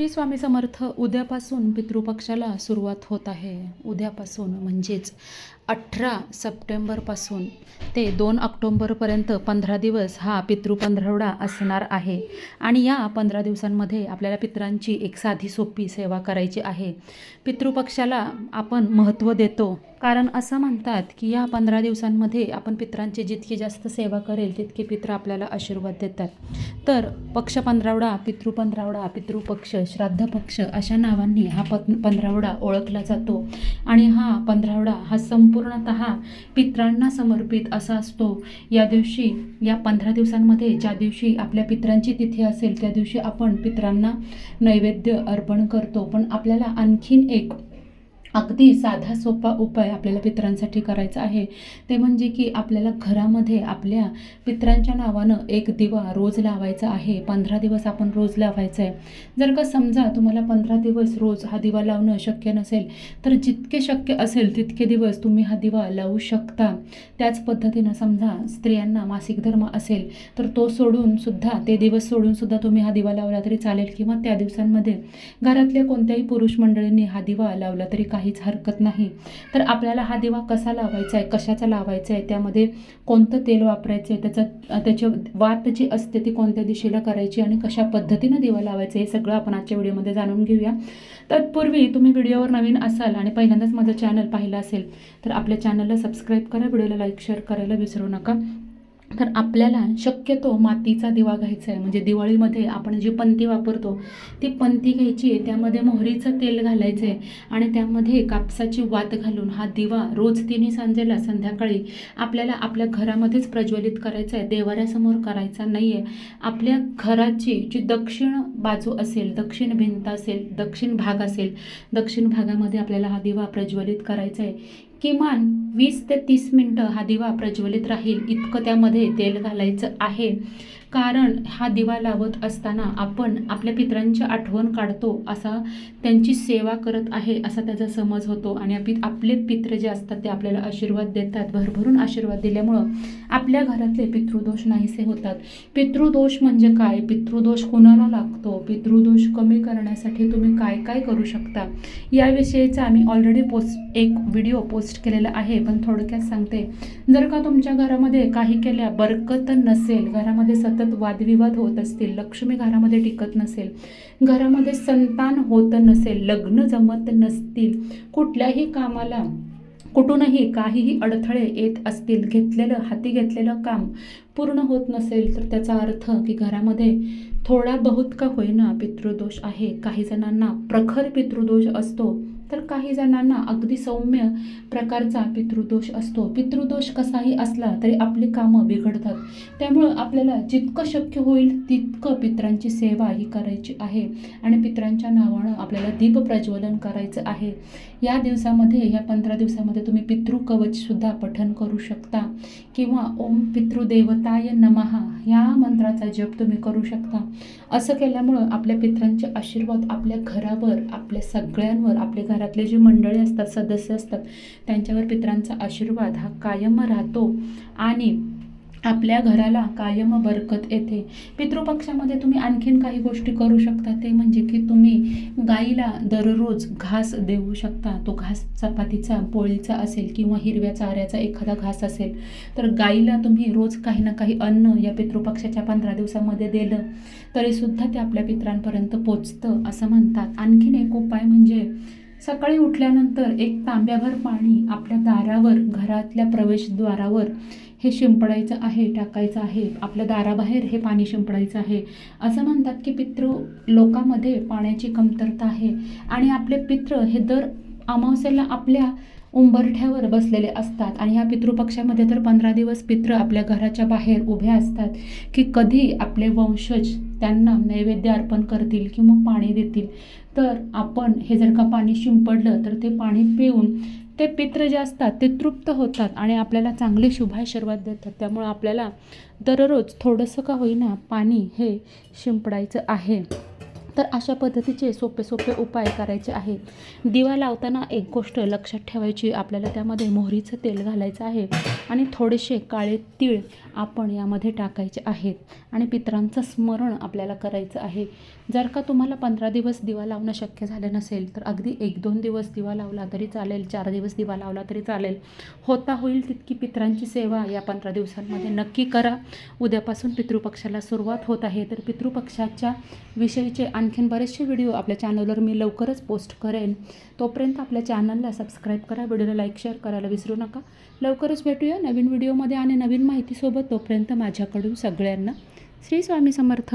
श्री स्वामी समर्थ उद्यापासून पितृपक्षाला सुरुवात होत आहे. उद्यापासून म्हणजेच अठरा सप्टेंबरपासून ते दोन ऑक्टोंबरपर्यंत पंधरा दिवस हा पितृ पंधरवडा असणार आहे. आणि या पंधरा दिवसांमध्ये आपल्याला पित्रांची एक साधी सोपी सेवा करायची आहे. पितृपक्षाला आपण महत्त्व देतो. कारण असं म्हणतात की या पंधरा दिवसांमध्ये आपण पित्रांची जितकी जास्त सेवा करेल तितके पित्र आपल्याला आशीर्वाद देतात. तर पक्ष पंधरावडा पितृ पंधरावडा पितृपक्ष श्राद्ध पक्ष अशा नावांनी हा प पंधरावडा ओळखला जातो. आणि हा पंधरावडा हा संपूर्णतः पित्रांना समर्पित असा असतो. या दिवशी या पंधरा दिवसांमध्ये ज्या दिवशी आपल्या पित्रांची तिथी असेल त्या दिवशी आपण पित्रांना नैवेद्य अर्पण करतो. पण आपल्याला आणखीन एक अगदी साधा सोपा उपाय आपल्याला पितरांसाठी करायचा आहे. ते म्हणजे की आपल्याला घरामध्ये आपल्या पित्रांच्या नावानं एक दिवा रोज लावायचा आहे. पंधरा दिवस आपण रोज लावायचा आहे जर का समजा तुम्हाला पंधरा दिवस रोज हा दिवा लावणं शक्य नसेल तर जितके शक्य असेल तितके दिवस तुम्ही हा दिवा लावू शकता. त्याच पद्धतीनं समजा स्त्रियांना मासिक धर्म असेल तर तो सोडून सुद्धा ते दिवस सोडून सुद्धा तुम्ही हा दिवा लावला तरी चालेल किंवा त्या दिवसांमध्ये घरातल्या कोणत्याही पुरुष मंडळींनी हा दिवा लावला तरी का काहीच हरकत नाही. तर आपल्याला हा दिवा कसा लावायचा आहे कशाचा लावायचा आहे त्यामध्ये कोणतं तेल वापरायचं आहे त्याचा त्याची वात जी असते ती कोणत्या दिशेला करायची आणि कशा पद्धतीनं दिवा लावायचं हे सगळं आपण आजच्या व्हिडिओमध्ये जाणून घेऊया. तत्पूर्वी तुम्ही व्हिडिओवर नवीन असाल आणि पहिल्यांदाच माझं चॅनल पाहिलं असेल तर आपल्या चॅनलला सबस्क्राईब करा व्हिडिओला लाईक शेअर करायला विसरू नका. तर आपल्याला शक्यतो मातीचा दिवा घ्यायचा आहे म्हणजे दिवाळीमध्ये आपण जी पंती वापरतो ती पंती घ्यायची आहे. त्यामध्ये मोहरीचं तेल घालायचं आहे आणि त्यामध्ये कापसाची वात घालून हा दिवा रोज तिन्ही सांजेला संध्याकाळी आपल्याला आपल्या घरामध्येच प्रज्वलित करायचा आहे देवाऱ्यासमोर करायचा नाही आहे आपल्या घराची जी दक्षिण बाजू असेल दक्षिण भिंत असेल दक्षिण भाग असेल दक्षिण भागामध्ये आपल्याला हा दिवा प्रज्वलित करायचा आहे किमान वीस ते तीस मिनटं हा दिवा प्रज्वलित राहील. इतकं त्यामध्ये तेल घालायचं आहे. कारण हा दिवा लावत असताना आपण आपल्या पित्रांची आठवण काढतो असा त्यांची सेवा करत आहे असा त्याचा समज होतो. आणि आपि आपले पित्र जे असतात ते आपल्याला आशीर्वाद देतात. भरभरून आशीर्वाद दिल्यामुळं आपल्या घरातले पितृदोष नाहीसे होतात. पितृदोष म्हणजे काय? पितृदोष कोणाला लागतो? पितृदोष कमी करण्यासाठी तुम्ही काय काय करू शकता? याविषयीचा आम्ही ऑलरेडी पोस्ट एक व्हिडिओ पोस्ट केलेला आहे. पण थोडक्यात सांगते. जर का तुमच्या घरामध्ये काही केल्या बरकत नसेल घरामध्ये सतत वादविवाद होत असतील लक्ष्मी घरामध्ये टिकत नसेल घरामध्ये संतान होत नसेल लग्न जमत नसतील कुठल्याही कामाला कुठूनही काहीही अडथळे येत असतील घेतलेलं हाती घेतलेलं काम पूर्ण होत नसेल तर त्याचा अर्थ की घरामध्ये थोडा बहुत का होईना पितृदोष आहे. काही जणांना प्रखर पितृदोष असतो. तर काही जणांना अगदी सौम्य प्रकारचा पितृदोष असतो. पितृदोष कसाही असला तरी आपली कामं बिघडतात. त्यामुळं आपल्याला जितकं शक्य होईल तितकं पित्रांची सेवा ही करायची आहे आणि पित्रांच्या नावानं आपल्याला दीप प्रज्वलन करायचं आहे. या दिवसामध्ये या पंधरा दिवसामध्ये तुम्ही पितृकवचसुद्धा पठन करू शकता किंवा ओम पितृदेवताय नमहा या मंत्राचा जप तुम्ही करू शकता. असं केल्यामुळं आपल्या पित्रांचे आशीर्वाद आपल्या घरावर आपल्या सगळ्यांवर आपल्या घरातले जे मंडळी असतात सदस्य असतात त्यांच्यावर पित्रांचा आशीर्वाद हा कायम राहतो. आणि आपल्या घराला कायम बरकत येते. पितृपक्षामध्ये तुम्ही आणखीन काही गोष्टी करू शकता. ते म्हणजे की तुम्ही गाईला दररोज घास देऊ शकता. तो घास चपातीचा पोळीचा असेल किंवा हिरव्या चाऱ्याचा एखादा घास असेल तर गाईला तुम्ही रोज काही ना काही अन्न या पितृपक्षाच्या पंधरा दिवसामध्ये दिलं तरीसुद्धा ते आपल्या पित्रांपर्यंत पोचतं असं म्हणतात. आणखीन एक उपाय म्हणजे सकाळी उठल्यानंतर एक तांब्याभर पाणी आपल्या दारावर घरातल्या प्रवेशद्वारावर हे शिंपडायचं आहे टाकायचं आहे. आपल्या दाराबाहेर हे पाणी शिंपडायचं आहे. असं म्हणतात की पितृ लोकांमध्ये पाण्याची कमतरता आहे. आणि आपले पित्र हे दर अमावस्याला आपल्या उंबरठ्यावर बसलेले असतात. आणि ह्या पितृपक्षामध्ये तर पंधरा दिवस पित्र आपल्या घराच्या बाहेर उभे असतात. की कधी आपले वंशज त्यांना नैवेद्य अर्पण करतील किंवा पाणी देतील. तर आपण हे जर का पाणी शिंपडलं तर ते पाणी पिऊन ते पित्र जे असतात ते तृप्त होतात आणि आपल्याला चांगले शुभाशीर्वाद देतात. त्यामुळं आपल्याला दररोज थोडंसं का होईना पाणी हे शिंपडायचं आहे. तर अशा पद्धतीचे सोपे सोपे उपाय करायचे आहे दिवा लावताना एक गोष्ट लक्षात ठेवायची आपल्याला त्यामध्ये मोहरीचं तेल घालायचं आहे आणि थोडेसे काळे तीळ आपण यामध्ये टाकायचे आहेत आणि पितरांचं स्मरण आपल्याला करायचं आहे. जर का तुम्हाला पंधरा दिवस दिवा लावणं शक्य झालं नसेल तर अगदी एक दोन दिवस दिवा लावला तरी चालेल चार दिवस दिवा लावला तरी चालेल. होता होईल तितकी पितरांची सेवा या पंधरा दिवसांमध्ये नक्की करा. उद्यापासून पितृपक्षाला सुरुवात होत आहे तर पितृपक्षाच्या विषयीचे आणखीन बरेचसे व्हिडिओ आपल्या चॅनलवर मी लवकरच पोस्ट करेन. तोपर्यंत आपल्या चॅनलला सबस्क्राईब करा व्हिडिओला लाईक शेअर करायला विसरू नका. लवकरच भेटूया नवीन व्हिडिओमध्ये आणि नवीन माहितीसोबत तोपर्यंत माझ्याकडून सगळ्यांना. श्री स्वामी समर्थ.